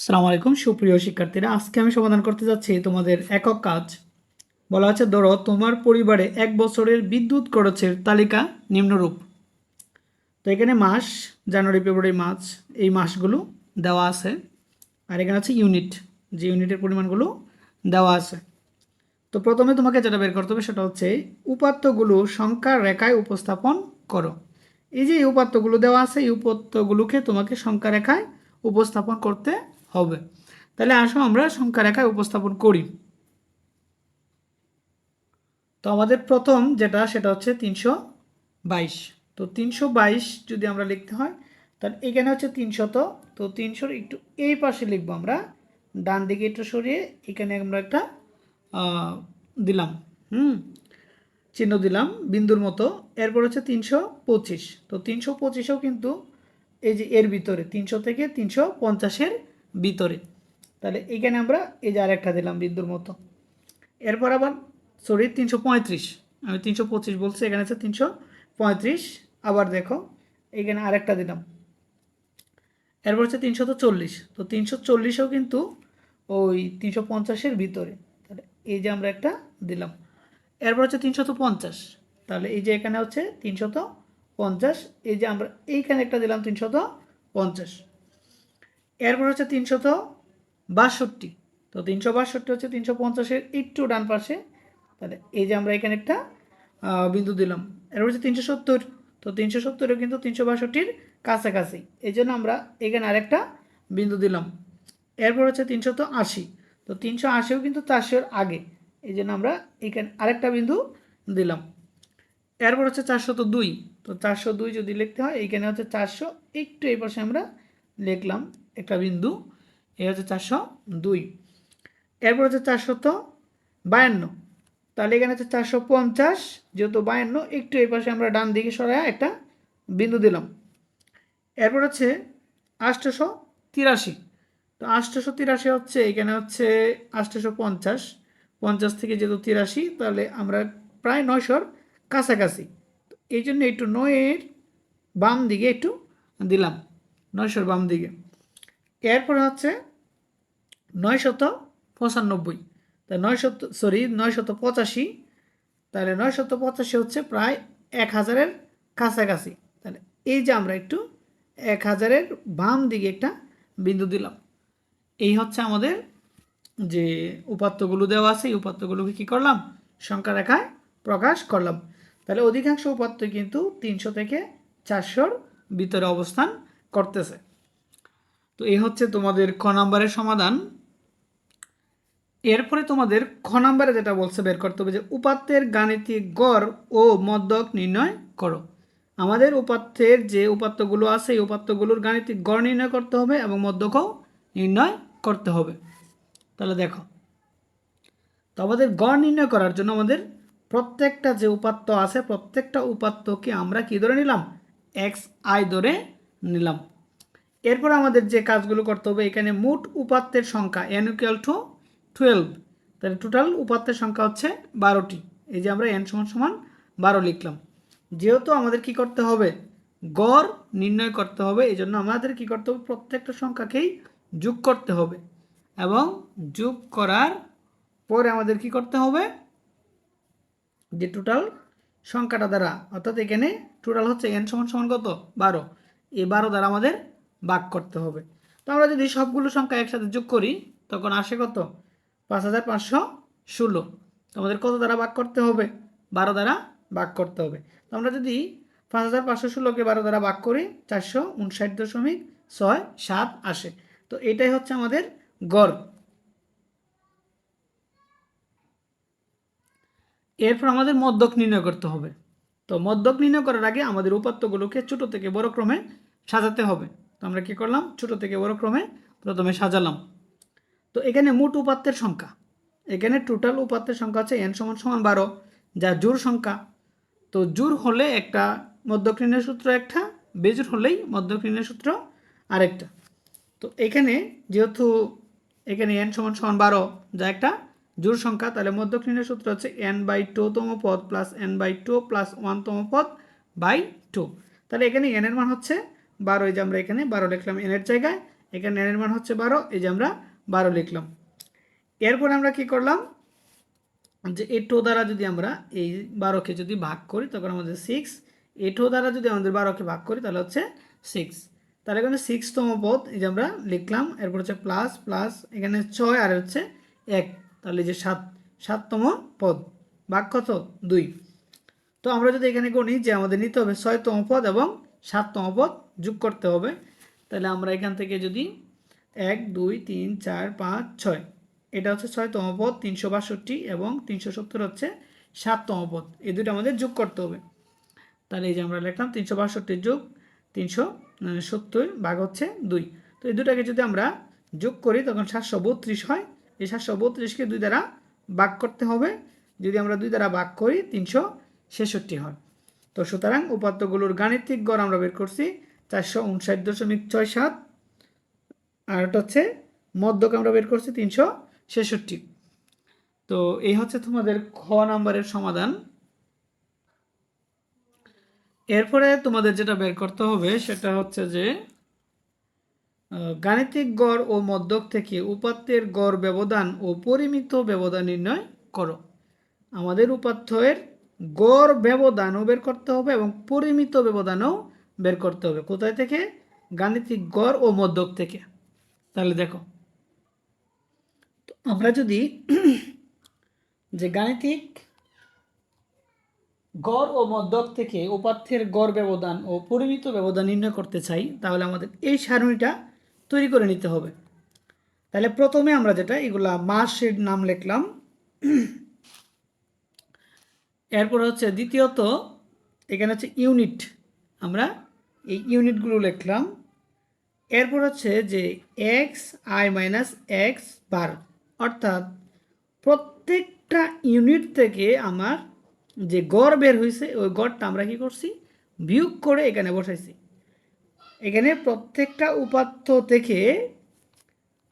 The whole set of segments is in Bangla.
আসসালামু আলাইকুম, সুপ্রিয় শিক্ষার্থীরা। আজকে আমি সমাধান করতে যাচ্ছি তোমাদের একক কাজ। বলা আছে, ধরো তোমার পরিবারে এক বছরের বিদ্যুৎ খরচের তালিকা নিম্নরূপ। তো এখানে মাস, জানুয়ারি, ফেব্রুয়ারি, মার্চ, এই মাসগুলো দেওয়া আছে। আর এখানে আছে ইউনিট, যে ইউনিটের পরিমাণগুলো দেওয়া আছে। তো প্রথমে তোমাকে যেটা বের করতে হবে সেটা হচ্ছে, উপাত্তগুলো সংখ্যার রেখায় উপস্থাপন করো। এই যে এই উপাত্তগুলো দেওয়া আছে, এই উপাত্তগুলোকে তোমাকে সংখ্যা রেখায় উপস্থাপন করতে হবে। তাহলে আসো আমরা সংখ্যা রেখায় উপস্থাপন করি। তো আমাদের প্রথম যেটা, সেটা হচ্ছে তিনশো বাইশ। তো তিনশো বাইশ যদি আমরা লিখতে হয়, তাহলে এখানে হচ্ছে তিনশত। তো তিনশোর একটু এই পাশে লিখব আমরা। ডান দিকে একটু সরিয়ে এখানে আমরা একটা দিলাম, হুম, চিহ্ন দিলাম, বিন্দুর মতো। এরপর হচ্ছে তিনশো পঁচিশ। তো তিনশো পঁচিশেও কিন্তু এই যে এর ভিতরে, তিনশো থেকে তিনশো পঞ্চাশের ভিতরে। তাহলে এখানে আমরা এই যে আরেকটা দিলাম বিন্দুর মতো। এরপর আবার সরি তিনশো পঁয়ত্রিশ। আমি তিনশো পঁচিশ বলছি, এখানে আছে তিনশো পঁয়ত্রিশ। আবার দেখো, এখানে আরেকটা দিলাম। এরপর হচ্ছে তিনশো তো চল্লিশ। তো তিনশো চল্লিশেও কিন্তু ওই তিনশো পঞ্চাশের ভিতরে। তাহলে এই যে আমরা একটা দিলাম। এরপর হচ্ছে তিনশত পঞ্চাশ। তাহলে এই যে এখানে হচ্ছে তিনশত পঞ্চাশ। এই যে আমরা এইখানে একটা দিলাম তিনশত পঞ্চাশ। এরপর হচ্ছে তিনশত বাষট্টি। তো তিনশো বাষট্টি হচ্ছে তিনশো পঞ্চাশের একটু ডান পাশে। তাহলে এই যে আমরা এখানে একটা বিন্দু দিলাম। এরপর হচ্ছে তিনশো সত্তর। তো তিনশো সত্তরও কিন্তু তিনশো বাষট্টির কাছাকাছি। এই জন্য আমরা এখানে আরেকটা বিন্দু দিলাম। এরপর হচ্ছে তিনশত আশি। তো তিনশো আশিও কিন্তু চারশোর আগে। এই জন্য আমরা এখানে আরেকটা বিন্দু দিলাম। এরপর হচ্ছে চারশত দুই। তো চারশো দুই যদি লিখতে হয় এইখানে হচ্ছে চারশো, একটু এই পাশে আমরা লিখলাম। একটা বিন্দু, এ হচ্ছে চারশো দুই। এরপর হচ্ছে চারশত বায়ান্ন। তাহলে এখানে হচ্ছে চারশো পঞ্চাশ, যেহেতু বায়ান্ন, একটু এই পাশে আমরা ডান দিকে সরায় একটা বিন্দু দিলাম। এরপর হচ্ছে আষ্টশো তিরাশি তো আষ্টশো তিরাশি হচ্ছে, এখানে হচ্ছে আষ্টশো পঞ্চাশ পঞ্চাশ থেকে যেহেতু তিরাশি, তাহলে আমরা প্রায় নয়শোর কাছাকাছি। এই জন্য একটু নয়ের বাম দিকে একটু দিলাম, নয়শোর বাম দিকে। এরপর হচ্ছে নয়শত পঁচানব্বই। তা নয়শত সরি নয়শত পঁচাশি। তাহলে নয়শত পঁচাশি হচ্ছে প্রায় এক হাজারের কাছাকাছি। তাহলে এই যে আমরা একটু এক হাজারের বাম দিকে একটা বিন্দু দিলাম। এই হচ্ছে আমাদের যে উপাত্তগুলো দেওয়া আছে, এই উপাত্তগুলোকে কী করলাম? সংখ্যা রেখায় প্রকাশ করলাম। তাহলে অধিকাংশ উপাত্ত কিন্তু তিনশো থেকে চারশোর ভিতরে অবস্থান করতেছে। তো এই হচ্ছে তোমাদের ক নাম্বারের সমাধান। এরপরে তোমাদের খ নাম্বারে যেটা বলছে বের করতে হবে যে, উপাত্তের গাণিতিক গড় ও মদ্যক নির্ণয় করো। আমাদের উপাত্তের যে উপাত্তগুলো আছে, এই উপাত্তগুলোর গাণিতিক গড় নির্ণয় করতে হবে এবং মদ্যকও নির্ণয় করতে হবে। তাহলে দেখো, তো আমাদের গড় নির্ণয় করার জন্য আমাদের প্রত্যেকটা যে উপাত্ত আছে, প্রত্যেকটা উপাত্তকে আমরা কী ধরে নিলাম? এক্স আই ধরে নিলাম। এরপর আমাদের যে কাজগুলো করতে হবে, এখানে মোট উপাত্তের সংখ্যা এন ইকুয়াল টু টুয়েলভ তাহলে টোটাল উপাত্তের সংখ্যা হচ্ছে বারোটি। এই যে আমরা এন সমান সমান বারো লিখলাম। যেহেতু আমাদের কি করতে হবে? গড় নির্ণয় করতে হবে এই জন্য আমাদের কি করতে হবে? প্রত্যেকটা সংখ্যাকেই যোগ করতে হবে এবং যোগ করার পরে আমাদের কি করতে হবে? যে টোটাল সংখ্যাটা দ্বারা, অর্থাৎ এখানে টোটাল হচ্ছে এন সমান সমান কত? বারো। এই বারো দ্বারা আমাদের ভাগ করতে হবে। তো আমরা যদি সবগুলো সংখ্যা একসাথে যোগ করি, তখন আসে কত? পাঁচ হাজার পাঁচশো ষোলো। আমাদের কত দ্বারা ভাগ করতে হবে? বারো দ্বারা ভাগ করতে হবে। তো আমরা যদি পাঁচ হাজার পাঁচশো ষোলোকে বারো দ্বারা ভাগ করি, চারশো উনষাট দশমিক ছয় সাত আসে। তো এটাই হচ্ছে আমাদের গড়। এরপর আমাদের মদ্যক নির্ণয় করতে হবে। তো মদ্যক নির্ণয় করার আগে আমাদের উপাত্তগুলোকে ছোট থেকে বড় ক্রমে সাজাতে হবে। তো আমরা কি করলাম? ছোট থেকে বড় ক্রমে প্রথমে সাজালাম। তো এখানে মোট উপাত্তের সংখ্যা। এখানে টোটাল উপাত্তের সংখ্যা হচ্ছে এন সমান সমান বারো, যা জোর সংখ্যা। তো জোর হলে একটা মধ্যক্রিনের সূত্র একটা বেজোর হলেই মধ্যক্রিনের সূত্র আরেকটা। তো এখানে যেহেতু এখানে এন সমান সমান বারো, যা একটা জোর সংখ্যা, তাহলে মধ্যক্রিনের সূত্র হচ্ছে এন বাই টুতম পদ plus n by two plus ওয়ানতম পদ বাই টু তাহলে এখানে এনের মান হচ্ছে বারো, এই যে আমরা এখানে বারো লিখলাম এনের জায়গায়, এখানে এনের মান হচ্ছে বারো, এই যে আমরা বারো লিখলাম। এরপর আমরা কি করলাম? যে এই টো দ্বারা যদি আমরা এই বারোকে যদি ভাগ করি, তখন আমাদের সিক্স এই টো দ্বারা যদি আমাদের বারোকে ভাগ করি, তাহলে হচ্ছে সিক্স তাহলে এখানে সিক্সতম পদ, এই যে আমরা লিখলাম, এরপর হচ্ছে প্লাস প্লাস এখানে ছয় আর হচ্ছে এক। তাহলে যে সাত, সাততম পদ। ভাগ কত? দুই। তো আমরা যদি এখানে গণি যে আমাদের নিতে হবে ছয়তম পদ এবং সাততম পদ যোগ করতে হবে। তাহলে আমরা এখান থেকে যদি এক, দুই, তিন, চার, পাঁচ, ছয়, এটা হচ্ছে ছয়তম পদ তিনশো বাষট্টি এবং তিনশো সত্তর হচ্ছে সাততম পদ এই দুটো আমাদের যোগ করতে হবে। তাহলে এই যে আমরা লিখলাম তিনশো বাষট্টির যোগ তিনশো সত্তর ভাগ হচ্ছে দুই। তো এই দুটাকে যদি আমরা যোগ করি, তখন সাতশো বত্রিশ হয়। এই সাতশো বত্রিশকে দুই দ্বারা ভাগ করতে হবে। যদি আমরা দুই দ্বারা ভাগ করি, তিনশো ছেষট্টি হয়। তো সুতরাং উপাত্তগুলোর গাণিতিক গড় আমরা বের করছি চারশো উনষাট দশমিক ছয় সাত, আর এটা হচ্ছে মধ্যক আমরা বের করছি তিনশো ছেষট্টি। তো এই হচ্ছে তোমাদের খ নাম্বারের সমাধান। এরপরে তোমাদের যেটা বের করতে হবে সেটা হচ্ছে যে গাণিতিক গড় ও মধ্যক থেকে উপাত্তের গড় ব্যবধান ও পরিমিত ব্যবধান নির্ণয় করো। আমাদের উপাত্তের গড় ব্যবধানও বের করতে হবে এবং পরিমিত ব্যবধানও বের করতে হবে। কোথায় থেকে? গাণিতিক গড় ও মধ্যক থেকে। তাহলে দেখো আমরা যদি যে গাণিতিক গড় ও মধ্যক থেকে উপাত্তের গড় ব্যবধান ও পরিমিত ব্যবধান নির্ণয় করতে চাই, তাহলে আমাদের এই সারণীটা তৈরি করে নিতে হবে। তাহলে প্রথমে আমরা যেটা, এগুলা মাসের নাম লিখলাম। এরপর হচ্ছে দ্বিতীয়ত, এখানে হচ্ছে ইউনিট আমরা এই ইউনিটগুলো লিখলাম। এরপর হচ্ছে যে x i minus x bar অর্থাৎ প্রত্যেকটা ইউনিট থেকে আমার যে গড় বের হয়েছে ওই গড়টা আমরা কি করছি? বিয়োগ করে এখানে বসাইছি। এখানে প্রত্যেকটা উপাত্ত থেকে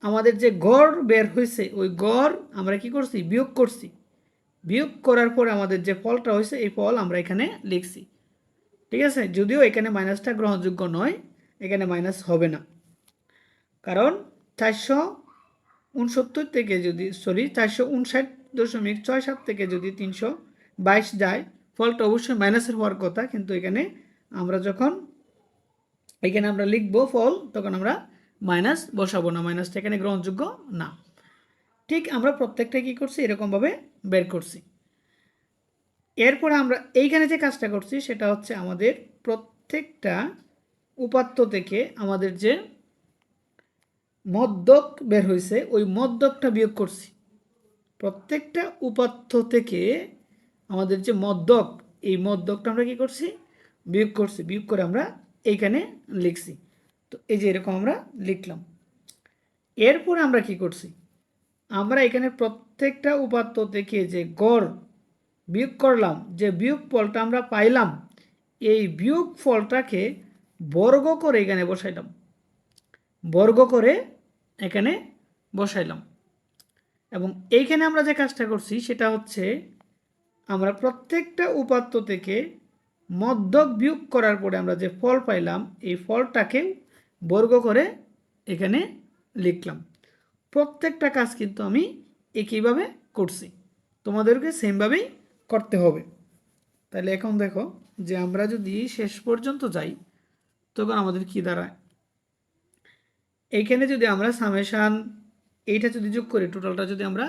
আমাদের যে গড় বের হয়েছে ওই গড় আমরা কি করছি? বিয়োগ করছি। বিয়োগ করার পর আমাদের যে ফলটা হয়েছে, এই ফল আমরা এখানে লিখছি। ঠিক আছে? যদিও এখানে মাইনাসটা গ্রহণযোগ্য নয়, এখানে মাইনাস হবে না। কারণ চারশো উনসত্তর থেকে যদি, সরি, চারশো উনষাট দশমিক ছয় সাত থেকে যদি তিনশো বাইশ যায়, ফলটা অবশ্যই মাইনাসের হওয়ার কথা, কিন্তু এখানে আমরা যখন, এখানে আমরা লিখব ফল, তখন আমরা মাইনাস বসাবো না, মাইনাসটা এখানে গ্রহণযোগ্য না। ঠিক আমরা প্রত্যেকটা কী করছি? এরকমভাবে বের করছি। এরপরে আমরা এইখানে যে কাজটা করছি, সেটা হচ্ছে আমাদের প্রত্যেকটা উপাত্ত থেকে আমাদের যে মদ্যক বের হয়েছে ওই মদ্যকটা বিয়োগ করছি। প্রত্যেকটা উপাত্ত থেকে আমাদের যে মদ্যক এই মদ্যকটা আমরা কী করছি? বিয়োগ করছি। বিয়োগ করে আমরা এইখানে লিখছি। তো এই যে এরকম আমরা লিখলাম। এরপরে আমরা কি করছি? আমরা এখানে প্রত্যেকটা উপাত্ত থেকে যে গড় বিয়োগ করলাম, যে বিয়োগ ফলটা আমরা পাইলাম, এই বিয়োগ ফলটাকে বর্গ করে এখানে বসাইলাম। বর্গ করে এখানে বসাইলাম। এবং এইখানে আমরা যে কাজটা করছি, সেটা হচ্ছে আমরা প্রত্যেকটা উপাত্ত থেকে মধ্যক বিয়োগ করার পরে আমরা যে ফল পাইলাম, এই ফলটাকে বর্গ করে এখানে লিখলাম। প্রত্যেকটা কাজ কিন্তু আমি একইভাবে করছি। তোমাদেরকে সেমভাবেই করতে হবে। তাহলে এখন দেখো যে আমরা যদি শেষ পর্যন্ত যাই, তখন আমাদের কি দাঁড়ায়? এইখানে যদি আমরা সামেশান এইটা যদি যোগ করি টোটালটা যদি আমরা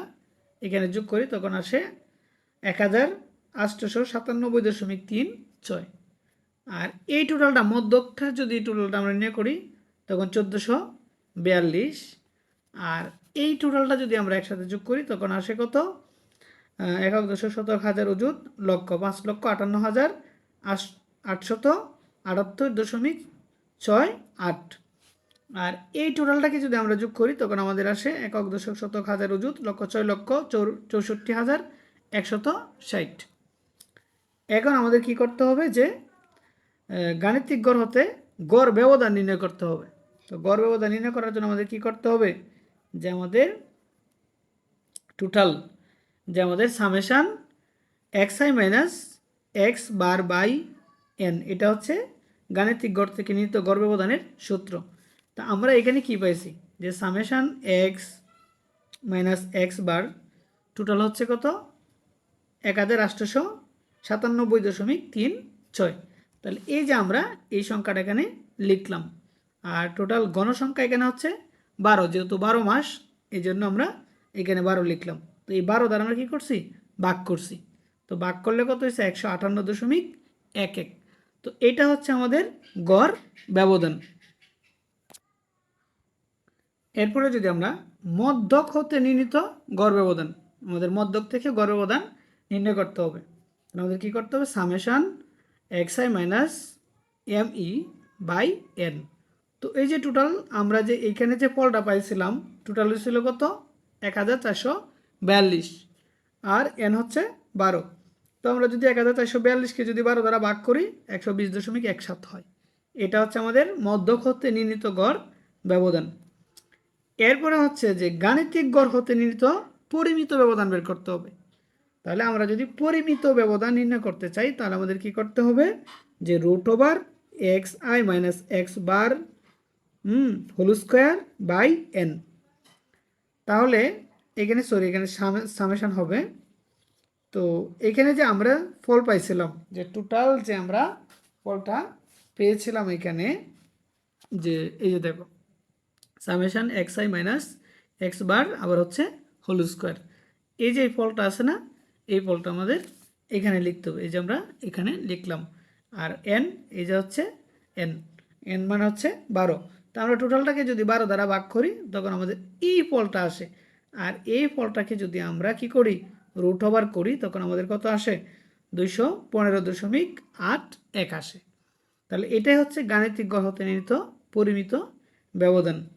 এখানে যোগ করি, তখন আসে এক হাজার আটশোশো সাতানব্বই দশমিক তিন ছয়। আর এই টোটালটা মধ্যকটা যদি টোটালটা আমরা নিয়ে করি, তখন চোদ্দোশো বিয়াল্লিশ। আর এই টোটালটা যদি আমরা একসাথে যোগ করি, তখন আসে কত? একক দশক শতক হাজার ওজুদ লক্ষ, পাঁচ লক্ষ আটান্ন হাজার আটশত আটাত্তর দশমিক ছয় আট। আর এই টোটালটাকে যদি আমরা যোগ করি, তখন আমাদের আসে একক দশক শতক হাজার ওজুদ লক্ষ, ছয় লক্ষ চৌষট্টি হাজার একশত ষাট। এখন আমাদের কি করতে হবে যে গাণিতিক গড় হতে গড় ব্যবধান নির্ণয় করতে হবে। তো গড় ব্যবধান নির্ণয় করার জন্য আমাদের কি করতে হবে? যে আমাদের টোটাল যে আমাদের summation x i minus x bar by n এটা হচ্ছে গাণিতিক গড় থেকে নিহিত গড় ব্যবধানের সূত্র। তা আমরা এখানে কি পাইছি? যে summation x minus x bar total হচ্ছে কত? এক হাজার আটশোশো সাতানব্বই দশমিক তিন ছয়। তাহলে এই যে আমরা এই সংখ্যাটা এখানে লিখলাম, আর টোটাল গণসংখ্যা এখানে হচ্ছে বারো, যেহেতু বারো মাস এই জন্য আমরা এখানে বারো লিখলাম। তো এই বারো দ্বারা আমরা কী করছি? ভাগ করছি। তো ভাগ করলে কত হয়েছে? একশো আটান্ন দশমিক এক এক। তো এটা হচ্ছে আমাদের গড় ব্যবধান। এরপরে যদি আমরা মধ্যক হতে নির্ণীত গড় ব্যবধান, আমাদের মধ্যক থেকে গড় ব্যবধান নির্ণয় করতে হবে। আমাদের কী করতে হবে? Summation x i minus m e by n. তো এই যে টোটাল আমরা যে এইখানে যে ফলটা পাইছিলাম টোটাল ছিল কত? এক হাজার চারশো বিয়াল্লিশ। আর এন হচ্ছে বারো। তো আমরা যদি এক হাজার চারশো বিয়াল্লিশকে যদি বারো দ্বারা ভাগ করি, একশো বিশ দশমিক এক হয়। এটা হচ্ছে আমাদের মধ্যক হতে নির্ণীত গড় ব্যবধান। এরপরে হচ্ছে যে গাণিতিক গড় হতে নির্ণীত পরিমিত ব্যবধান বের করতে হবে। তাহলে আমরা যদি পরিমিত ব্যবধান নির্ণয় করতে চাই, তাহলে আমাদের কি করতে হবে? যে root over x i minus x bar hmm, whole square by n. তাহলে এখানে সরি এখানে সামেশান হবে। তো এখানে যে আমরা ফল পাইছিলাম, যে টোটাল যে আমরা ফলটা পেয়েছিলাম এখানে, যে এই যে দেখো, summation x i minus x bar আবার হচ্ছে হোল স্কোয়ার। এই যে ফলটা আছে না, এই ফলটা আমাদের এখানে লিখতে হবে, এই যে আমরা এখানে লিখলাম। আর এন, এই যে হচ্ছে এন এন মানে হচ্ছে বারো। তা আমরা টোটালটাকে যদি বারো দ্বারা ভাগ করি, তখন আমাদের এই ফলটা আসে। আর এই ফলটাকে যদি আমরা কি করি রুট ওভার করি, তখন আমাদের কত আসে? দুইশো পনেরো দশমিক আট এক আসে। তাহলে এটাই হচ্ছে গাণিতিক গড় হতে নির্ণীত পরিমিত ব্যবধান।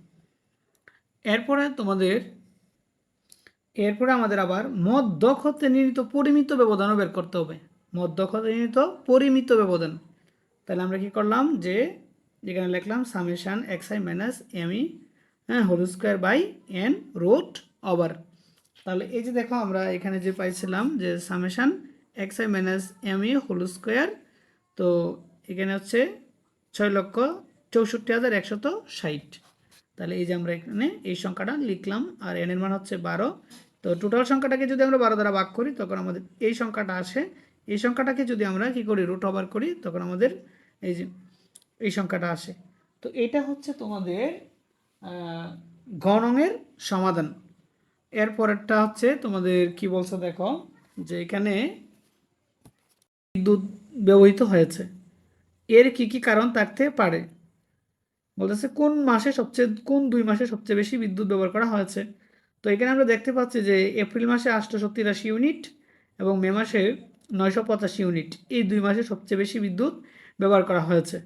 এরপরে তোমাদের, এরপরে আমাদের আবার মধ্যক হতে নির্ণীত পরিমিত ব্যবধানও বের করতে হবে। মধ্যক হতে নির্ণীত পরিমিত ব্যবধান। তাহলে আমরা কি করলাম যে যেখানে লিখলাম summation x i minus m e হ্যাঁ whole square by n root over তাহলে এই যে দেখো আমরা এখানে যে পাইছিলাম যে summation x i minus m e whole square তো এখানে হচ্ছে ছয় লক্ষ চৌষট্টি হাজার একশত ষাট। তাহলে এই যে আমরা এখানে এই সংখ্যাটা লিখলাম, আর এন এর মান হচ্ছে বারো। তো টোটাল সংখ্যাটাকে যদি আমরা বারো দ্বারা ভাগ করি, তখন আমাদের এই সংখ্যাটা আসে। এই সংখ্যাটাকে যদি আমরা কি করি রুট ওভার করি, তখন আমাদের এই যে এই সংখ্যাটা আসে। তো এটা হচ্ছে তোমাদের গণঙের সমাধান। এরপরেরটা হচ্ছে তোমাদের কি বলছো দেখো, যে এখানে বিদ্যুৎ ব্যবহৃত হয়েছে। এর কি কি কারণ থাকতে পারে? বলতেছে কোন মাসে সবচেয়ে, কোন দুই মাসে সবচেয়ে বেশি বিদ্যুৎ ব্যবহার করা হয়েছে? তো এখানে আমরা দেখতে পাচ্ছি যে এপ্রিল মাসে আটশোশো তিরাশি ইউনিট এবং মে মাসে নয়শো পঁচাশি ইউনিট। এই দুই মাসে সবচেয়ে বেশি বিদ্যুৎ ব্যবহার করা হয়েছে।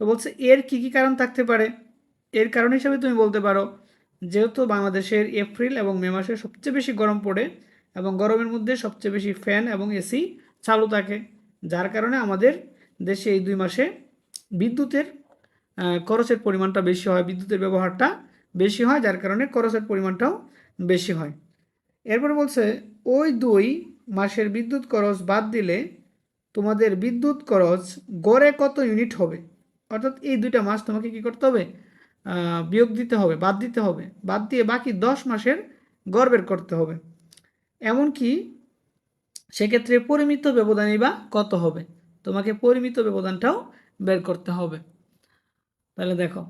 তো বলছে, এর কি কি কারণ থাকতে পারে? এর কারণ হিসাবে তুমি বলতে পারো, যেহেতু বাংলাদেশের এপ্রিল এবং মে মাসে সবচেয়ে বেশি গরম পড়ে এবং গরমের মধ্যে সবচেয়ে বেশি ফ্যান এবং এসি চালু থাকে, যার কারণে আমাদের দেশে এই দুই মাসে বিদ্যুতের খরচের পরিমাণটা বেশি হয়, বিদ্যুতের ব্যবহারটা বেশি হয়, যার কারণে খরচের পরিমাণটাও বেশি হয়। এরপর বলছে, ওই দুই মাসের বিদ্যুৎ খরচ বাদ দিলে তোমাদের বিদ্যুৎ খরচ গড়ে কত ইউনিট হবে? অর্থাৎ এই দুইটা মাস তোমাকে কি করতে হবে? বিয়োগ দিতে হবে, বাদ দিতে হবে। বাদ দিয়ে বাকি দশ মাসের গড় বের করতে হবে। এমনকি সেক্ষেত্রে পরিমিত ব্যবধানই বা কত হবে? তোমাকে পরিমিত ব্যবধানটাও বের করতে হবে। তাহলে দেখো,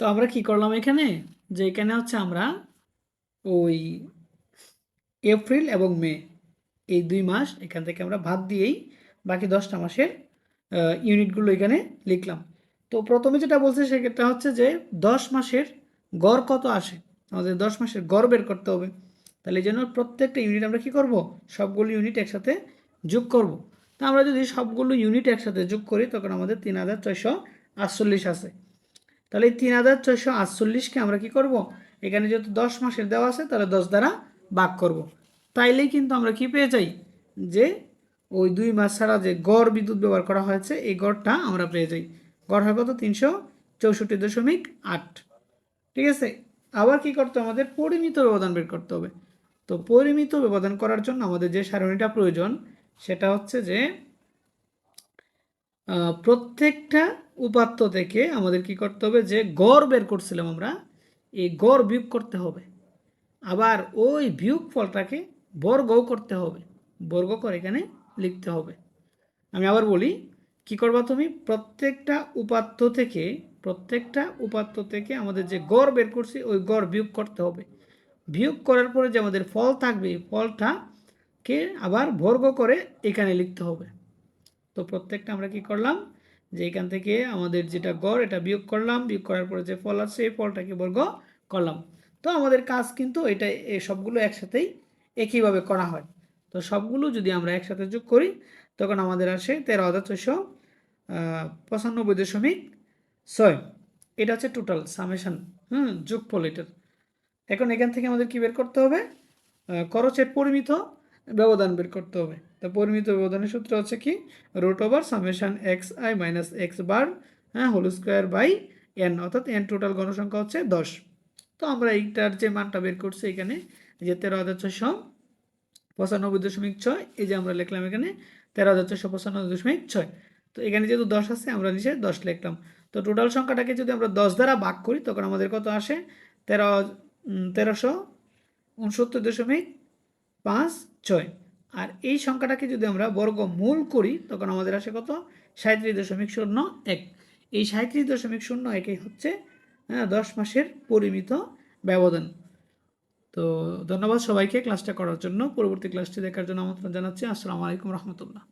তো আমরা কি করলাম এখানে? যে এখানে হচ্ছে আমরা ওই এপ্রিল এবং মে, এই দুই মাস এখান থেকে আমরা ভাত দিয়েই বাকি দশটা মাসের ইউনিটগুলো এখানে লিখলাম। তো প্রথমে যেটা বলছে সেটা হচ্ছে যে দশ মাসের গড় কত আসে? আমাদের দশ মাসের গড় বের করতে হবে। তাহলে এই জন্য প্রত্যেকটা ইউনিট আমরা কি করব? সবগুলো ইউনিট একসাথে যোগ করব। তা আমরা যদি সবগুলো ইউনিট একসাথে যোগ করি, তখন আমাদের তিন হাজার ছয়শো আটচল্লিশ আছে। তাহলে এই তিন হাজার ছয়শো আটচল্লিশকে আমরা কি করব? এখানে যেহেতু দশ মাসের দেওয়া আছে, তাহলে দশ দ্বারা ভাগ করব। তাইলেই কিন্তু আমরা কি পেয়ে যাই? যে ওই দুই মাস ছাড়া যে গড় বিদ্যুৎ ব্যবহার করা হয়েছে, এই গড়টা আমরা পেয়ে যাই। গড় হয় কত? তিনশো চৌষট্টি দশমিক আট। ঠিক আছে? আবার কি করতে হবে? আমাদের পরিমিত ব্যবধান বের করতে হবে। তো পরিমিত ব্যবধান করার জন্য আমাদের যে সারণীটা প্রয়োজন, সেটা হচ্ছে যে প্রত্যেকটা উপাত্ত থেকে আমাদের কি করতে হবে? যে গড় বের করছিলাম আমরা, এই গড় বিয়োগ করতে হবে। আবার ওই বিয়োগ ফলটাকে বর্গও করতে হবে। বর্গ করে এখানে লিখতে হবে। আমি আবার বলি, কি করবা তুমি? প্রত্যেকটা উপাত্ত থেকে, প্রত্যেকটা উপাত্ত থেকে আমাদের যে গড় বের করছি, ওই গড় বিয়োগ করতে হবে। বিয়োগ করার পরে যে আমাদের ফল থাকবে ফলটাকে আবার বর্গ করে এখানে লিখতে হবে। তো প্রত্যেকটা আমরা কি করলাম? যে এখান থেকে আমাদের যেটা গড়, এটা বিয়োগ করলাম। বিয়োগ করার পরে যে ফল আছে, এই ফলটাকে বর্গ করলাম। তো আমাদের কাজ কিন্তু এটা সবগুলো একসাথেই একইভাবে করা হয়। তো সবগুলো যদি আমরা একসাথে যোগ করি, তখন আমাদের আসে তেরো হাজার ছয়শো পঁচানব্বই দশমিক ছয়। এটা হচ্ছে টোটাল সামেশন হুম, যোগফল এটার। এখন এখান থেকে আমাদের কি বের করতে হবে? খরচের পরিমিত ব্যবধান বের করতে হবে। তা পরিমিত ব্যবধানের সূত্র হচ্ছে কি? Root over summation x i minus x bar হ্যাঁ হোল স্কোয়ার বাই এন অর্থাৎ এন টোটাল গণসংখ্যা হচ্ছে দশ। তো আমরা এইটার যে মানটা বের করছি এখানে যে তেরো হাজার ছয়শো পঁচানব্বই দশমিক ছয়, এই যে আমরা লিখলাম এখানে তেরো হাজার ছশো পঁচানব্বই দশমিক ছয়। তো এখানে যেহেতু দশ আছে, আমরা নিচে দশ লিখলাম। তো টোটাল সংখ্যাটাকে যদি আমরা দশ দ্বারা ভাগ করি, তখন আমাদের কত আসে? তেরো তেরোশো উনসত্তর দশমিক পাঁচ ছয়। আর এই সংখ্যাটাকে যদি আমরা বর্গ মূল করি, তখন আমাদের আসে কত? সাঁত্রিশ দশমিক শূন্য এক। এই সাঁত্রিশ দশমিক শূন্য একই হচ্ছে হ্যাঁ দশ মাসের পরিমিত ব্যবধান। তো ধন্যবাদ সবাইকে ক্লাসটা করার জন্য। পরবর্তী ক্লাসটি দেখার জন্য আমন্ত্রণ জানাচ্ছি। আসসালামু আলাইকুম রহমতুল্লাহ।